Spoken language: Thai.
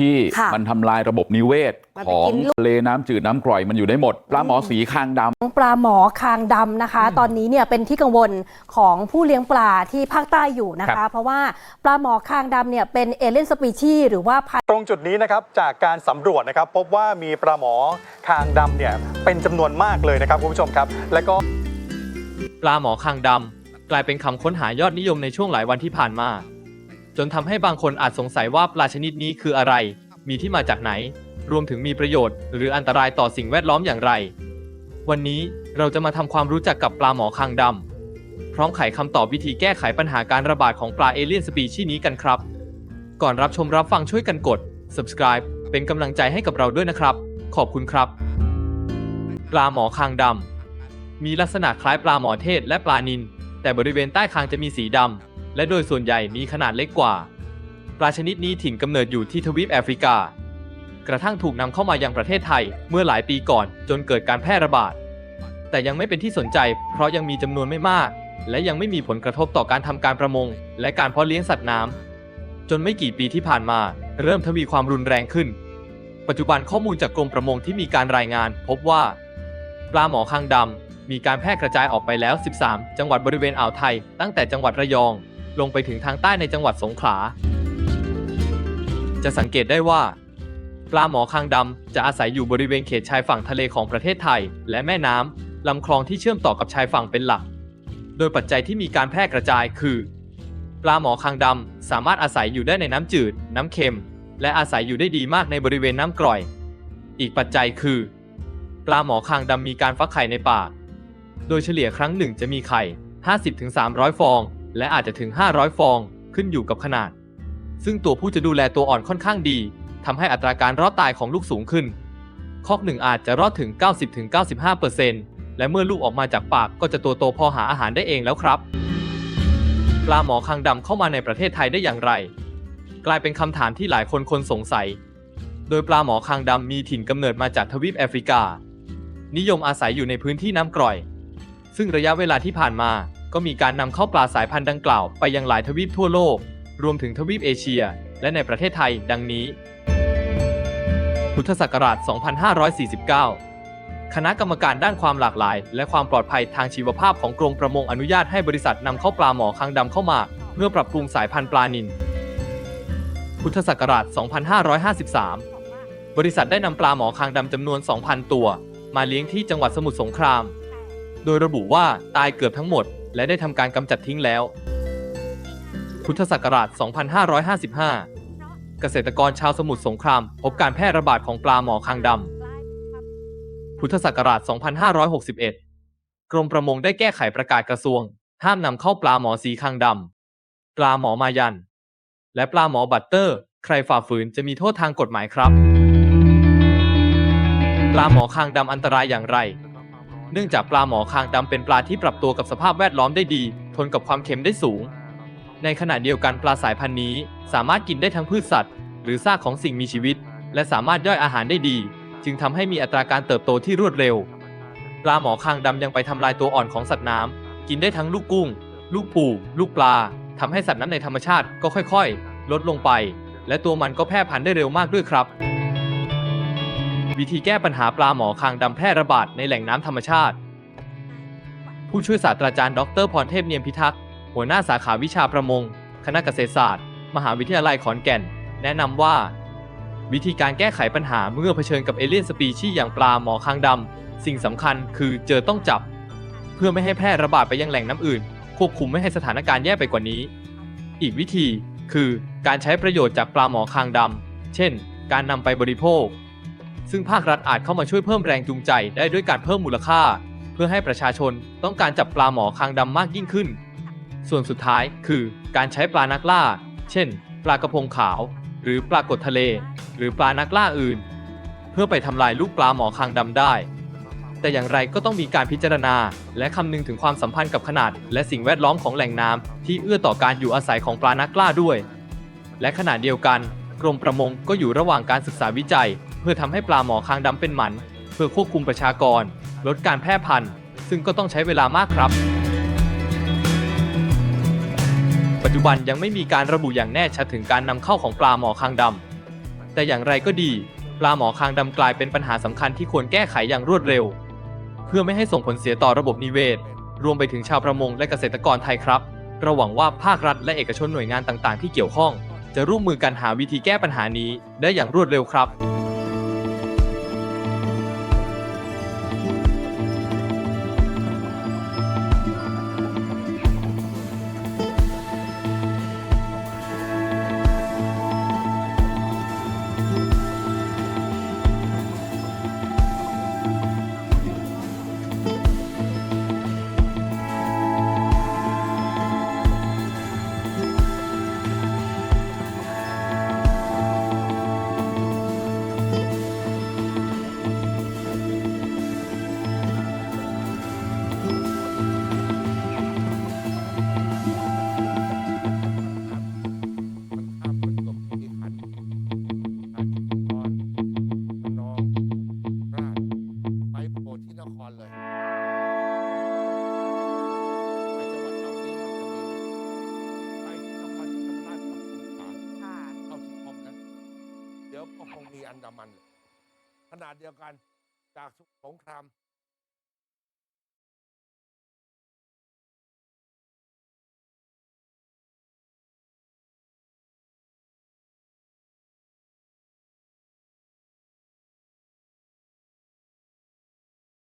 ที่ค่ะมันทำลายระบบนิเวศมันขไปองกินลูกทะเลน้ำจืดน้ำกร่อยมันอยู่ได้หมดปลาหมอสีคางดำของปลาหมอคางดำนะคะ ตอนนี้เนี่ยเป็นที่กังวลของผู้เลี้ยงปลาที่ภาคใต้อยู่นะครัคะบเพราะว่าปลาหมอคางดำเนี่ยเป็นเอเลียนสปีชีส์หรือว่าพันธุ์ตรงจุดนี้นะครับจากการสำรวจนะครับ พบว่ามีปลาหมอคางดำเนี่ยเป็นจำนวนมากเลยนะครับคุณผู้ชมครับ และก็ปลาหมอคางดำกลายเป็นคำค้นหายอดนิยมในช่วงหลายวันที่ผ่านมา จนทำให้บางคนอาจสงสัยว่าปลาชนิดนี้คืออะไร มีที่มาจากไหน รวมถึงมีประโยชน์ หรืออันตรายต่อสิ่งแวดล้อมอย่างไร วันนี้เราจะมาทำความรู้จักกับปลาหมอคางดำพร้อมไขคำตอบวิธีแก้ไขปัญหาการระบาดของปลาเอเลี่ยนสปีชีส์นี้กันครับ ก่อนรับชมรับฟังช่วยกันกด subscribe เป็นกำลังใจให้กับเราด้วยนะครับ ขอบคุณครับ ปลาหมอคางดำมีลักษณะคล้ายปลาหมอเทศและปลานิลแต่บริเวณใต้คางจะมีสีดำ และโดยส่วนใหญ่มีขนาดเล็กกว่า ปลาชนิดนี้ถิ่นกำเนิดอยู่ที่ทวีปแอฟริกา กระทั่งถูกนำเข้ามายังประเทศไทยเมื่อหลายปีก่อนจนเกิดการแพร่ระบาด แต่ยังไม่เป็นที่สนใจ เพราะยังมีจำนวนไม่มาก และยังไม่มีผลกระทบต่อการทำการประมง และการเพาะเลี้ยงสัตว์น้ำจนไม่กี่ปีที่ผ่านมา เริ่มทวีความรุนแรงขึ้น ปัจจุบันข้อมูลจากกรมประมงที่มีการรายงาน พบว่า ปลาหมอคางดำมีการแพร่กระจายออกไปแล้ว 13 จังหวัดบริเวณอ่าวไทย ตั้งแต่จังหวัดระยอง ลงไปถึงทางใต้ในจังหวัดสงขลา จะสังเกตได้ว่า ปลาหมอคางดำจะอาศัยอยู่บริเวณเขตชายฝั่งทะเลของประเทศไทย และแม่น้ำลำคลองที่เชื่อมต่อกับชายฝั่งเป็นหลัก โดยปัจจัยที่มีการแพร่กระจายคือ ปลาหมอคางดำสามารถอาศัยอยู่ได้ในน้ำจืด น้ำเค็ม และอาศัยอยู่ได้ดีมากในบริเวณน้ำกร่อย อีกปัจจัยคือ ปลาหมอคางดำมีการฟักไข่ในปากโดยเฉลี่ยครั้งหนึ่งจะมีไข่ 50-300 ฟอง และอาจจะถึง 500 ฟองขึ้นอยู่กับขนาด ซึ่งตัวผู้จะดูแลตัวอ่อนค่อนข้างดีทำให้อัตราการรอดตายของลูกสูงขึ้น คอกหนึ่งอาจจะรอดถึง 90-95%และเมื่อลูกออกมาจากปากก็จะตัวโตพอหาอาหารได้เองแล้วครับ ปลาหมอคางดำเข้ามาในประเทศไทยได้อย่างไร กลายเป็นคำถามที่หลายคนคนสงสัย โดยปลาหมอคางดำมีถิ่นกำเนิดมาจากทวีปแอฟริกา นิยมอาศัยอยู่ในพื้นที่น้ำกร่อย ซึ่งระยะเวลาที่ผ่านมา ก็มีการนำเข้าปลาสายพันธุ์ดังกล่าวไปยังหลายทวีปทั่วโลก รวมถึงทวีปเอเชีย และในประเทศไทยดังนี้ พุทธศักราช 2549 คณะกรรมการด้านความหลากหลาย และความปลอดภัยทางชีวภาพของกรมประมงอนุญาตให้บริษัทนำเข้าปลาหมอคางดำเข้ามา เพื่อปรับปรุงสายพันธุ์ปลานิลพุทธศักราช 2553 บริษัทได้นำปลาหมอคางดำจำนวน 2,000 ตัว มาเลี้ยงที่จังหวัดสมุทรสงคราม โดยระบุว่าตายเกือบทั้งหมด และได้ทำการกำจัดทิ้งแล้ว พุทธศักราช 2555 เกษตรกรชาวสมุทรสงคราม พบการแพร่ระบาดของปลาหมอคางดำ พุทธศักราช 2561 กรมประมงได้แก้ไขประกาศกระทรวง ห้ามนำเข้าปลาหมอสีคางดำ ปลาหมอมายัน และปลาหมอบัตเตอร์ ใครฝ่าฝืนจะมีโทษทางกฎหมายครับ ปลาหมอคางดำอันตรายอย่างไร เนื่องจากปลาหมอคางดำเป็นปลาที่ปรับตัวกับสภาพแวดล้อมได้ดี ทนกับความเค็มได้สูง ในขณะเดียวกันปลาสายพันธุ์นี้ สามารถกินได้ทั้งพืชสัตว์ หรือซากของสิ่งมีชีวิต และสามารถย่อยอาหารได้ดี จึงทำให้มีอัตราการเติบโตที่รวดเร็ว ปลาหมอคางดำยังไปทำลายตัวอ่อนของสัตว์น้ำกินได้ทั้งลูกกุ้ง ลูกปู ลูกปลาทำให้สัตว์นั้นในธรรมชาติก็ค่อยๆ ลดลงไป และตัวมันก็แพร่พันธุ์ได้เร็วมากด้วยครับ วิธีแก้ปัญหาปลาหมอคางดำแพร่ระบาดในแหล่งน้ำธรรมชาติ ผู้ช่วยศาสตราจารย์ดรพรเทพเนียมพิทักษ์หัวหน้าสาขาวิชาประมง คณะเกษตรศาสตร์ มหาวิทยาลัยขอนแก่น แนะนำว่า วิธีการแก้ไขปัญหาเมื่อเผชิญกับเอเลี่ยนสปีชีส์อย่างปลาหมอคางดำสิ่งสำคัญคือเจอต้องจับ เพื่อไม่ให้แพร่ระบาดไปยังแหล่งน้ำอื่น ควบคุมไม่ให้สถานการณ์แย่ไปกว่านี้ อีกวิธีคือการใช้ประโยชน์จากปลาหมอคางดำเช่น การนำไปบริโภค ซึ่งภาครัฐอาจเข้ามาช่วยเพิ่มแรงจูงใจได้ด้วยการเพิ่มมูลค่า เพื่อให้ประชาชนต้องการจับปลาหมอคางดำมากยิ่งขึ้น ส่วนสุดท้ายคือการใช้ปลานักล่า เช่น ปลากระพงขาว หรือปลากดทะเล หรือปลานักล่าอื่น เพื่อไปทำลายลูกปลาหมอคางดำได้ แต่อย่างไรก็ต้องมีการพิจารณา และคำนึงถึงความสัมพันธ์กับขนาด และสิ่งแวดล้อมของแหล่งน้ำที่เอื้อต่อการอยู่อาศัยของปลานักล่าด้วย และขณะเดียวกัน กรมประมงก็อยู่ระหว่างการศึกษาวิจัย เพื่อทำให้ปลาหมอคางดำเป็นหมัน เพื่อควบคุมประชากร ลดการแพร่พันธุ์ ซึ่งก็ต้องใช้เวลามากครับ ปัจจุบันยังไม่มีการระบุอย่างแน่ชัดถึงการนำเข้าของปลาหมอคางดำแต่อย่างไรก็ดี ปลาหมอคางดำกลายเป็นปัญหาสำคัญที่ควรแก้ไขอย่างรวดเร็ว เพื่อไม่ให้ส่งผลเสียต่อระบบนิเวศ รวมไปถึงชาวประมงและเกษตรกรไทยครับเราหวังว่าภาครัฐและเอกชนหน่วยงานต่างๆ ที่เกี่ยวข้อง จะร่วมมือกันหาวิธีแก้ปัญหานี้ได้อย่างรวดเร็วครับ ดี๋ยวก็คงมีอันดามันขนาดเดียวกันจากสงคราม